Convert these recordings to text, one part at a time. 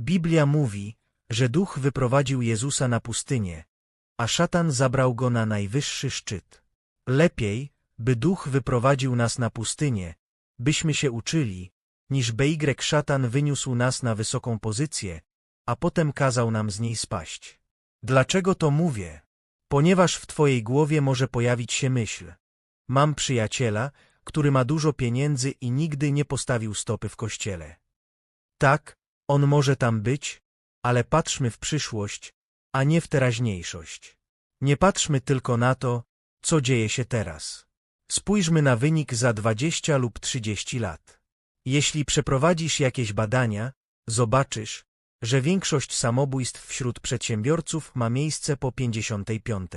Biblia mówi, że duch wyprowadził Jezusa na pustynię, a szatan zabrał go na najwyższy szczyt. Lepiej, by duch wyprowadził nas na pustynię, byśmy się uczyli, niż by szatan wyniósł nas na wysoką pozycję, a potem kazał nam z niej spaść. Dlaczego to mówię? Ponieważ w twojej głowie może pojawić się myśl. Mam przyjaciela, który ma dużo pieniędzy i nigdy nie postawił stopy w kościele. Tak, on może tam być, ale patrzmy w przyszłość, a nie w teraźniejszość. Nie patrzmy tylko na to, co dzieje się teraz. Spójrzmy na wynik za 20 lub 30 lat. Jeśli przeprowadzisz jakieś badania, zobaczysz, że większość samobójstw wśród przedsiębiorców ma miejsce po 55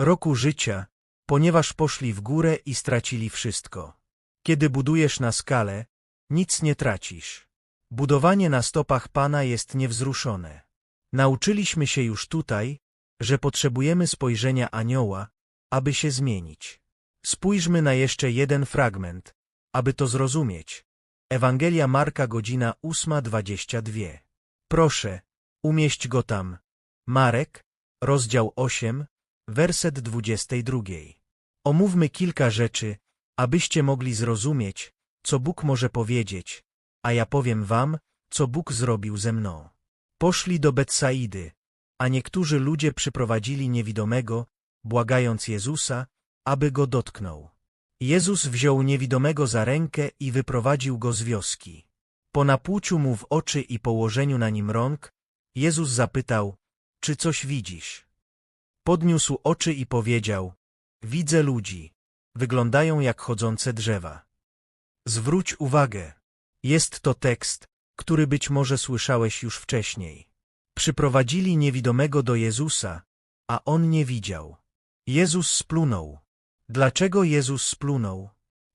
roku życia, ponieważ poszli w górę i stracili wszystko. Kiedy budujesz na skalę, nic nie tracisz. Budowanie na stopach Pana jest niewzruszone. Nauczyliśmy się już tutaj, że potrzebujemy spojrzenia anioła, aby się zmienić. Spójrzmy na jeszcze jeden fragment, aby to zrozumieć. Ewangelia Marka godzina 8.22. Proszę, umieść go tam. Marek, rozdział 8, werset 22. Omówmy kilka rzeczy, abyście mogli zrozumieć, co Bóg może powiedzieć, a ja powiem wam, co Bóg zrobił ze mną. Poszli do Betsaidy, a niektórzy ludzie przyprowadzili niewidomego, błagając Jezusa, aby go dotknął. Jezus wziął niewidomego za rękę i wyprowadził go z wioski. Po napłuciu mu w oczy i położeniu na nim rąk, Jezus zapytał, czy coś widzisz? Podniósł oczy i powiedział, widzę ludzi, wyglądają jak chodzące drzewa. Zwróć uwagę, jest to tekst, który być może słyszałeś już wcześniej. Przyprowadzili niewidomego do Jezusa, a on nie widział. Jezus splunął. Dlaczego Jezus splunął?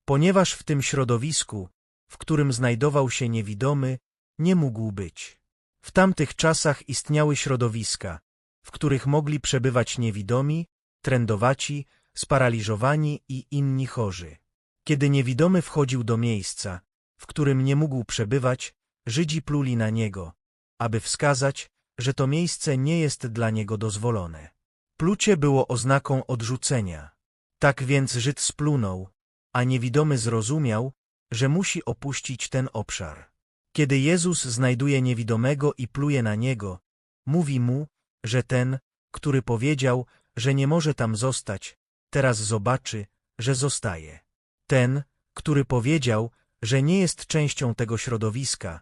Ponieważ w tym środowisku, w którym znajdował się niewidomy, nie mógł być. W tamtych czasach istniały środowiska, w których mogli przebywać niewidomi, trędowaci, sparaliżowani i inni chorzy. Kiedy niewidomy wchodził do miejsca, w którym nie mógł przebywać, Żydzi pluli na niego, aby wskazać, że to miejsce nie jest dla niego dozwolone. Plucie było oznaką odrzucenia. Tak więc Żyd splunął, a niewidomy zrozumiał, że musi opuścić ten obszar. Kiedy Jezus znajduje niewidomego i pluje na niego, mówi mu, że ten, który powiedział, że nie może tam zostać, teraz zobaczy, że zostaje. Ten, który powiedział, że nie jest częścią tego środowiska,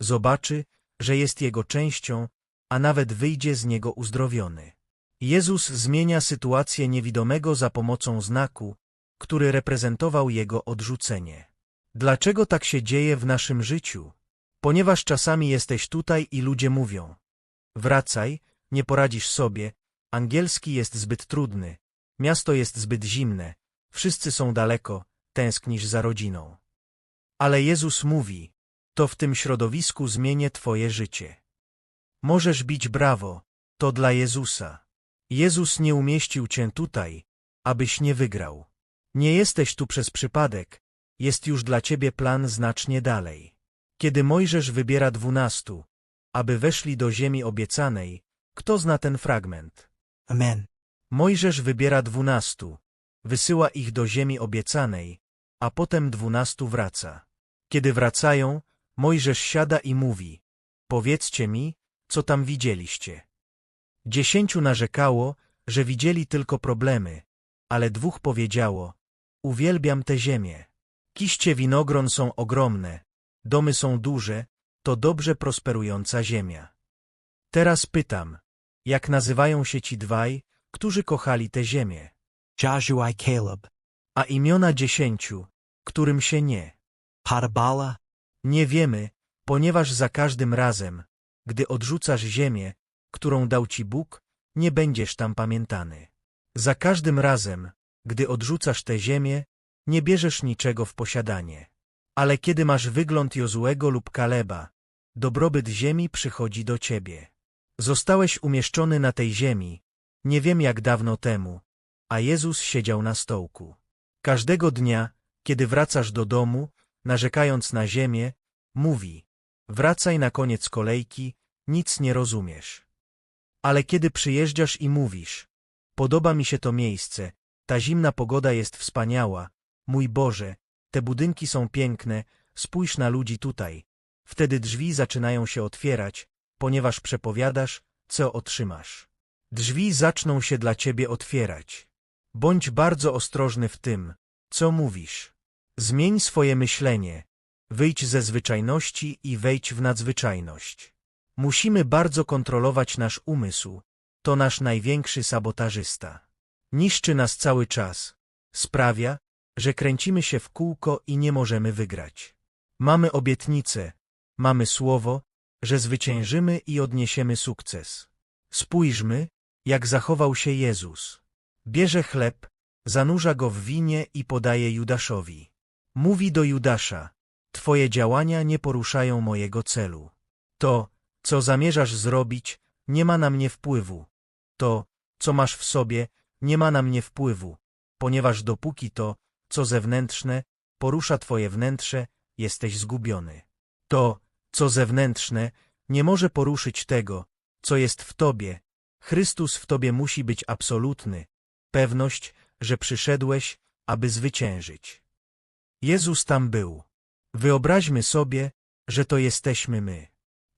zobaczy, że jest jego częścią, a nawet wyjdzie z niego uzdrowiony. Jezus zmienia sytuację niewidomego za pomocą znaku, który reprezentował jego odrzucenie. Dlaczego tak się dzieje w naszym życiu? Ponieważ czasami jesteś tutaj i ludzie mówią wracaj, nie poradzisz sobie, angielski jest zbyt trudny, miasto jest zbyt zimne, wszyscy są daleko, tęsknisz za rodziną. Ale Jezus mówi, to w tym środowisku zmienię twoje życie. Możesz bić brawo, to dla Jezusa. Jezus nie umieścił cię tutaj, abyś nie wygrał. Nie jesteś tu przez przypadek, jest już dla ciebie plan znacznie dalej. Kiedy Mojżesz wybiera dwunastu, aby weszli do ziemi obiecanej, kto zna ten fragment? Amen. Mojżesz wybiera dwunastu, wysyła ich do ziemi obiecanej, a potem dwunastu wraca. Kiedy wracają, Mojżesz siada i mówi, powiedzcie mi, co tam widzieliście. Dziesięciu narzekało, że widzieli tylko problemy, ale dwóch powiedziało, uwielbiam tę ziemię. Kiście winogron są ogromne, domy są duże, to dobrze prosperująca ziemia. Teraz pytam, jak nazywają się ci dwaj, którzy kochali tę ziemię? Joshua i Caleb. A imiona dziesięciu, którym się nie? Hatabala, Nie wiemy, ponieważ za każdym razem, gdy odrzucasz ziemię, którą dał ci Bóg, nie będziesz tam pamiętany. Za każdym razem, gdy odrzucasz tę ziemię, nie bierzesz niczego w posiadanie. Ale kiedy masz wygląd Jozuego lub Kaleba, dobrobyt ziemi przychodzi do ciebie. Zostałeś umieszczony na tej ziemi, nie wiem jak dawno temu, a Jezus siedział na stołku. Każdego dnia, kiedy wracasz do domu, narzekając na ziemię, mówi, Wracaj na koniec kolejki, nic nie rozumiesz. Ale kiedy przyjeżdżasz i mówisz, podoba mi się to miejsce, ta zimna pogoda jest wspaniała, mój Boże, te budynki są piękne, spójrz na ludzi tutaj. Wtedy drzwi zaczynają się otwierać, ponieważ przepowiadasz, co otrzymasz. Drzwi zaczną się dla ciebie otwierać. Bądź bardzo ostrożny w tym, co mówisz. Zmień swoje myślenie. Wyjdź ze zwyczajności i wejdź w nadzwyczajność. Musimy bardzo kontrolować nasz umysł. To nasz największy sabotażysta. Niszczy nas cały czas. Sprawia, że kręcimy się w kółko i nie możemy wygrać. Mamy obietnicę, mamy słowo, że zwyciężymy i odniesiemy sukces. Spójrzmy, jak zachował się Jezus. Bierze chleb, zanurza go w winie i podaje Judaszowi. Mówi do Judasza, Twoje działania nie poruszają mojego celu. To, co zamierzasz zrobić, nie ma na mnie wpływu. To, co masz w sobie, nie ma na mnie wpływu, ponieważ dopóki to, co zewnętrzne, porusza Twoje wnętrze, jesteś zgubiony. To, co zewnętrzne, nie może poruszyć tego, co jest w Tobie. Chrystus w Tobie musi być absolutny, pewność, że przyszedłeś, aby zwyciężyć. Jezus tam był. Wyobraźmy sobie, że to jesteśmy my.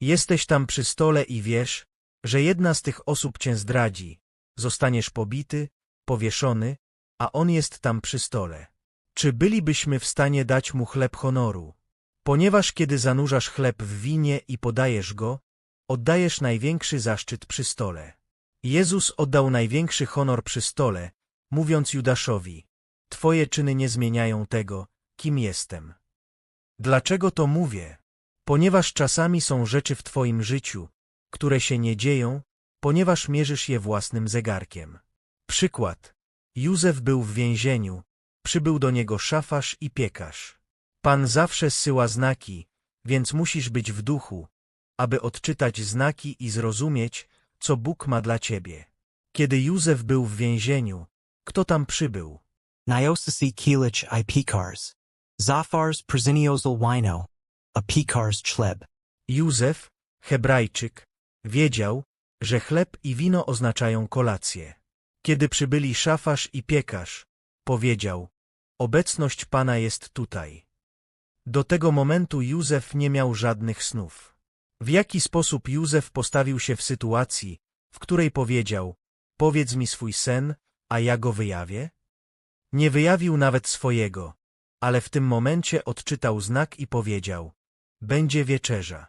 Jesteś tam przy stole i wiesz, że jedna z tych osób cię zdradzi. Zostaniesz pobity, powieszony, a on jest tam przy stole. Czy bylibyśmy w stanie dać mu chleb honoru? Ponieważ kiedy zanurzasz chleb w winie i podajesz go, oddajesz największy zaszczyt przy stole. Jezus oddał największy honor przy stole, mówiąc Judaszowi, Twoje czyny nie zmieniają tego, kim jestem. Dlaczego to mówię? Ponieważ czasami są rzeczy w Twoim życiu, które się nie dzieją, ponieważ mierzysz je własnym zegarkiem. Przykład. Józef był w więzieniu, przybył do niego szafarz i piekarz. Pan zawsze zsyła znaki, więc musisz być w duchu, aby odczytać znaki i zrozumieć, co Bóg ma dla ciebie. Kiedy Józef był w więzieniu, kto tam przybył? Niosisi kilich i pikars. Zafars przeniosel wino. A pikars chleb. Józef, Hebrajczyk, wiedział, że chleb i wino oznaczają kolację. Kiedy przybyli szafarz i piekarz, powiedział, obecność Pana jest tutaj. Do tego momentu Józef nie miał żadnych snów. W jaki sposób Józef postawił się w sytuacji, w której powiedział, powiedz mi swój sen, a ja go wyjawię? Nie wyjawił nawet swojego, ale w tym momencie odczytał znak i powiedział, będzie wieczerza.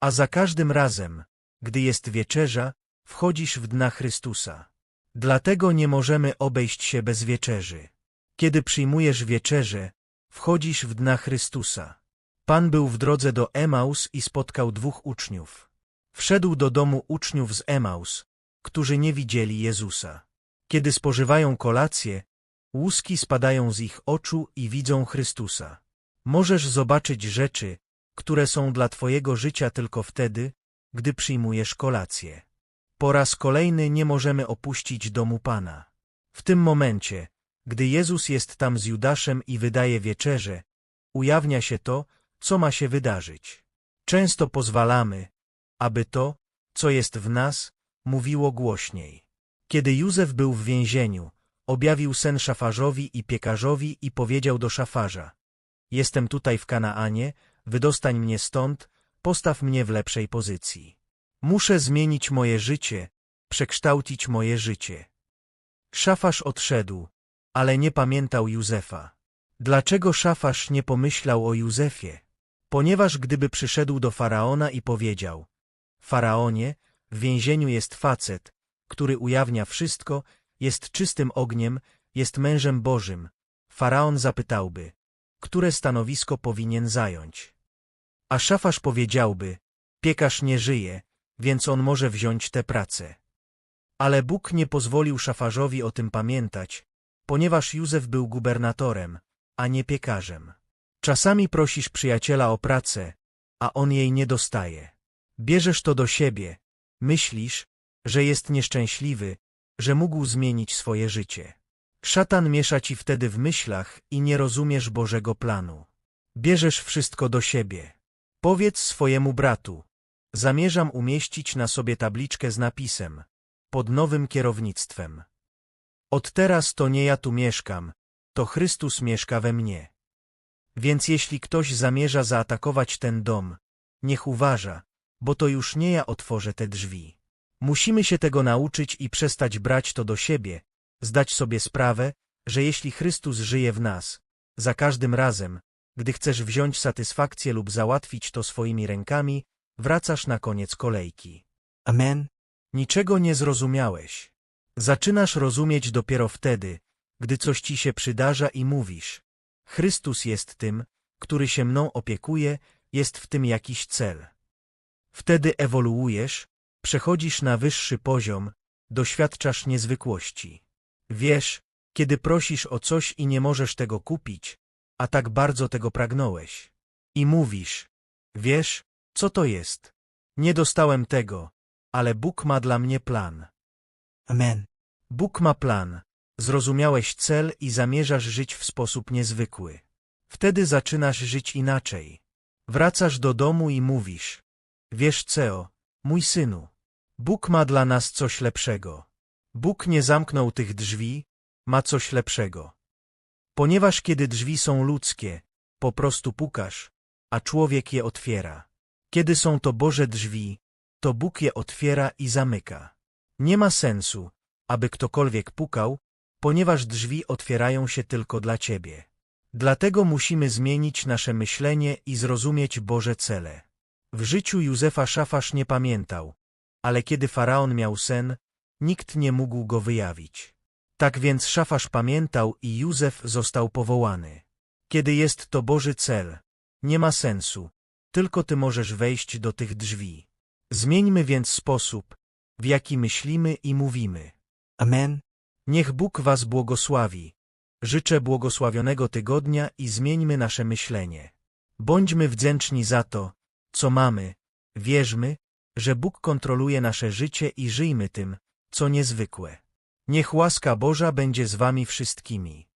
A za każdym razem, gdy jest wieczerza, wchodzisz w dna Chrystusa. Dlatego nie możemy obejść się bez wieczerzy. Kiedy przyjmujesz wieczerzę, wchodzisz w dna Chrystusa. Pan był w drodze do Emaus i spotkał dwóch uczniów. Wszedł do domu uczniów z Emaus, którzy nie widzieli Jezusa. Kiedy spożywają kolację, łuski spadają z ich oczu i widzą Chrystusa. Możesz zobaczyć rzeczy, które są dla Twojego życia tylko wtedy, gdy przyjmujesz kolację. Po raz kolejny nie możemy opuścić domu Pana. W tym momencie, gdy Jezus jest tam z Judaszem i wydaje wieczerze, ujawnia się to, co ma się wydarzyć. Często pozwalamy, aby to, co jest w nas, mówiło głośniej. Kiedy Józef był w więzieniu, objawił sen szafarzowi i piekarzowi i powiedział do szafarza Jestem tutaj w Kanaanie, wydostań mnie stąd, postaw mnie w lepszej pozycji. Muszę zmienić moje życie, przekształcić moje życie. Szafarz odszedł, ale nie pamiętał Józefa. Dlaczego szafarz nie pomyślał o Józefie? Ponieważ gdyby przyszedł do Faraona i powiedział Faraonie, w więzieniu jest facet, który ujawnia wszystko, jest czystym ogniem, jest mężem Bożym. Faraon zapytałby, które stanowisko powinien zająć. A szafarz powiedziałby, piekarz nie żyje, więc on może wziąć tę pracę. Ale Bóg nie pozwolił szafarzowi o tym pamiętać, ponieważ Józef był gubernatorem, a nie piekarzem. Czasami prosisz przyjaciela o pracę, a on jej nie dostaje. Bierzesz to do siebie, myślisz, że jest nieszczęśliwy, że mógł zmienić swoje życie. Szatan miesza ci wtedy w myślach i nie rozumiesz Bożego planu. Bierzesz wszystko do siebie. Powiedz swojemu bratu. Zamierzam umieścić na sobie tabliczkę z napisem. Pod nowym kierownictwem. Od teraz to nie ja tu mieszkam, to Chrystus mieszka we mnie. Więc jeśli ktoś zamierza zaatakować ten dom, niech uważa, bo to już nie ja otworzę te drzwi. Musimy się tego nauczyć i przestać brać to do siebie, zdać sobie sprawę, że jeśli Chrystus żyje w nas, za każdym razem, gdy chcesz wziąć satysfakcję lub załatwić to swoimi rękami, wracasz na koniec kolejki. Amen. Niczego nie zrozumiałeś. Zaczynasz rozumieć dopiero wtedy, gdy coś ci się przydarza i mówisz. Chrystus jest tym, który się mną opiekuje, jest w tym jakiś cel. Wtedy ewoluujesz, przechodzisz na wyższy poziom, doświadczasz niezwykłości. Wiesz, kiedy prosisz o coś i nie możesz tego kupić, a tak bardzo tego pragnąłeś. I mówisz, wiesz, co to jest? Nie dostałem tego, ale Bóg ma dla mnie plan. Amen. Bóg ma plan. Zrozumiałeś cel i zamierzasz żyć w sposób niezwykły. Wtedy zaczynasz żyć inaczej. Wracasz do domu i mówisz. Wiesz co, mój synu, Bóg ma dla nas coś lepszego. Bóg nie zamknął tych drzwi, ma coś lepszego. Ponieważ kiedy drzwi są ludzkie, po prostu pukasz, a człowiek je otwiera. Kiedy są to Boże drzwi, to Bóg je otwiera i zamyka. Nie ma sensu, aby ktokolwiek pukał, ponieważ drzwi otwierają się tylko dla Ciebie. Dlatego musimy zmienić nasze myślenie i zrozumieć Boże cele. W życiu Józefa Szafasz nie pamiętał, ale kiedy Faraon miał sen, nikt nie mógł go wyjawić. Tak więc Szafasz pamiętał i Józef został powołany. Kiedy jest to Boży cel, nie ma sensu, tylko Ty możesz wejść do tych drzwi. Zmieńmy więc sposób, w jaki myślimy i mówimy. Amen. Niech Bóg Was błogosławi. Życzę błogosławionego tygodnia i zmieńmy nasze myślenie. Bądźmy wdzięczni za to, co mamy, wierzmy, że Bóg kontroluje nasze życie i żyjmy tym, co niezwykłe. Niech łaska Boża będzie z Wami wszystkimi.